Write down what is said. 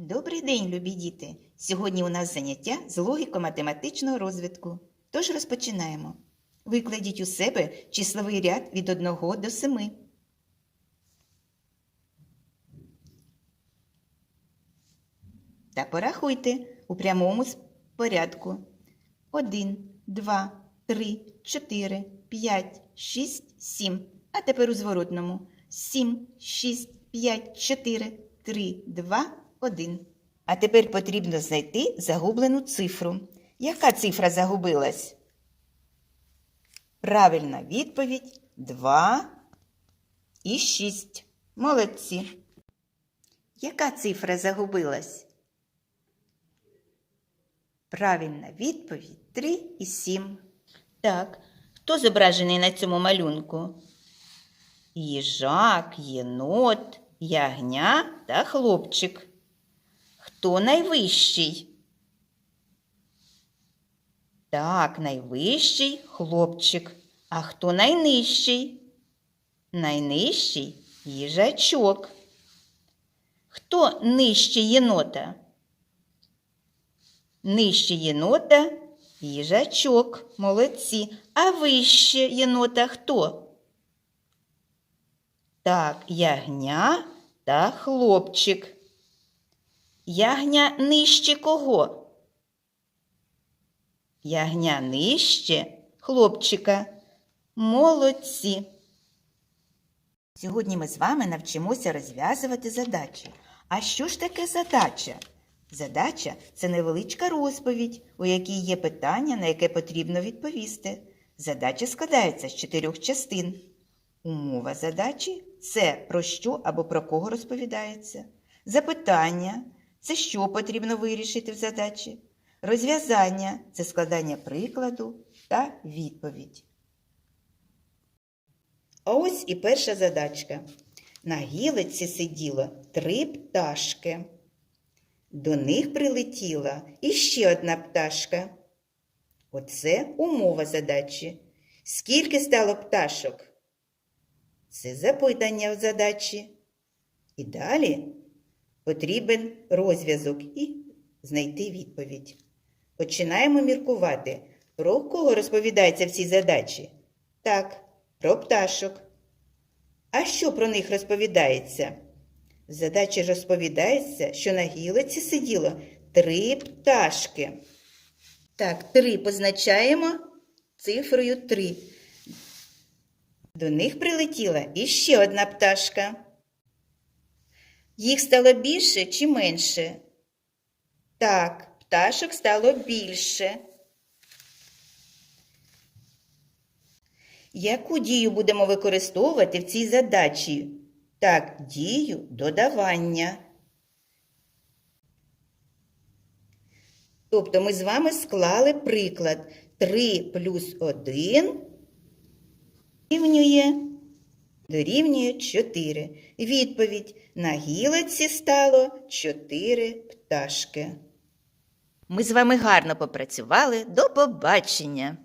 Добрий день, любі діти! Сьогодні у нас заняття з логіко-математичного розвитку. Тож розпочинаємо. Викладіть у себе числовий ряд від 1 до 7. Та порахуйте у прямому порядку. 1, 2, 3, 4, 5, 6, 7. А тепер у зворотному. 7, 6, 5, 4, 3, 2, 1. А тепер потрібно знайти загублену цифру. Яка цифра загубилась? Правильна відповідь 2 і 6. Молодці. Яка цифра загубилась? Правильна відповідь 3 і 7. Так, хто зображений на цьому малюнку? Їжак, єнот, ягня та хлопчик. Хто найвищий? Так, найвищий хлопчик. А хто найнижчий? Найнижчий їжачок. Хто нижче єнота? Нижче єнота їжачок. Молодці. А вище єнота хто? Так, ягня та хлопчик. Ягня нижче кого? Ягня нижче хлопчика. Молодці. Сьогодні ми з вами навчимося розв'язувати задачі. А що ж таке задача? Задача це невеличка розповідь, у якій є питання, на яке потрібно відповісти. Задача складається з чотирьох частин. Умова задачі це про що або про кого розповідається. Запитання це що потрібно вирішити в задачі. Розв'язання це складання прикладу та відповідь. А ось і перша задачка. На гілиці сиділо три пташки. До них прилетіла іще одна пташка. Оце умова задачі. Скільки стало пташок? Це запитання в задачі. І далі потрібен розв'язок і знайти відповідь. Починаємо міркувати, про кого розповідається в цій задачі. Так, про пташок. А що про них розповідається? В задачі розповідається, що на гілиці сиділо три пташки. Так, три позначаємо цифрою три. До них прилетіла іще одна пташка. Їх стало більше чи менше? Так, пташок стало більше. Яку дію будемо використовувати в цій задачі? Так, дію додавання. Тобто ми з вами склали приклад 3 плюс 1 дорівнює, дорівнює 4. Відповідь на гілиці стало 4 пташки. Ми з вами гарно попрацювали. До побачення!